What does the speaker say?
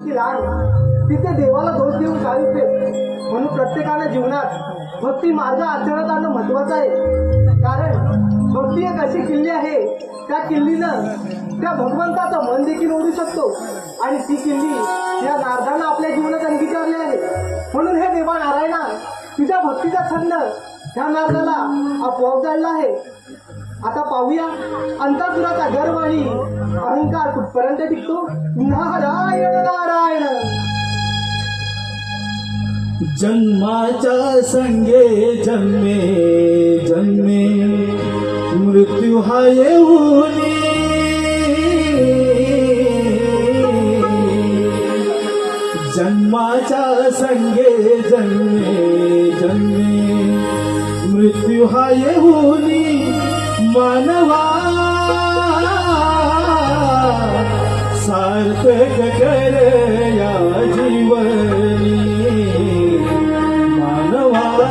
तिथे देवाला दोष देऊन काय होते? म्हणून प्रत्येकानं जीवनात भक्ती मार्ग आचरणात आणणं महत्वाचं आहे. कारण भक्ती एक अशी किल्ली आहे त्या किल्लीनं त्या भगवंताचं मन देखील ओढू शकतो. आणि ती किल्ली या नारदानं आपल्या जीवनात अंगीकारली आहे. म्हणून हे देवा नारायणा तुझ्या भक्तीचा छंद ह्या नारदाला आपोआप जाणला आहे. आता पाहूया. अंतासुराचा गर्व आणि अहंकार कुठपर्यंत टिकतो? नारायण नारायण जन्माच्या संगे जन्मे जन्मे. मृत्यू हा येऊन जन्माच्या संगे जन्मे जन्मे. मृत्यू हा येऊनी मनवा सार्थक कर या जीवनी. मानवा.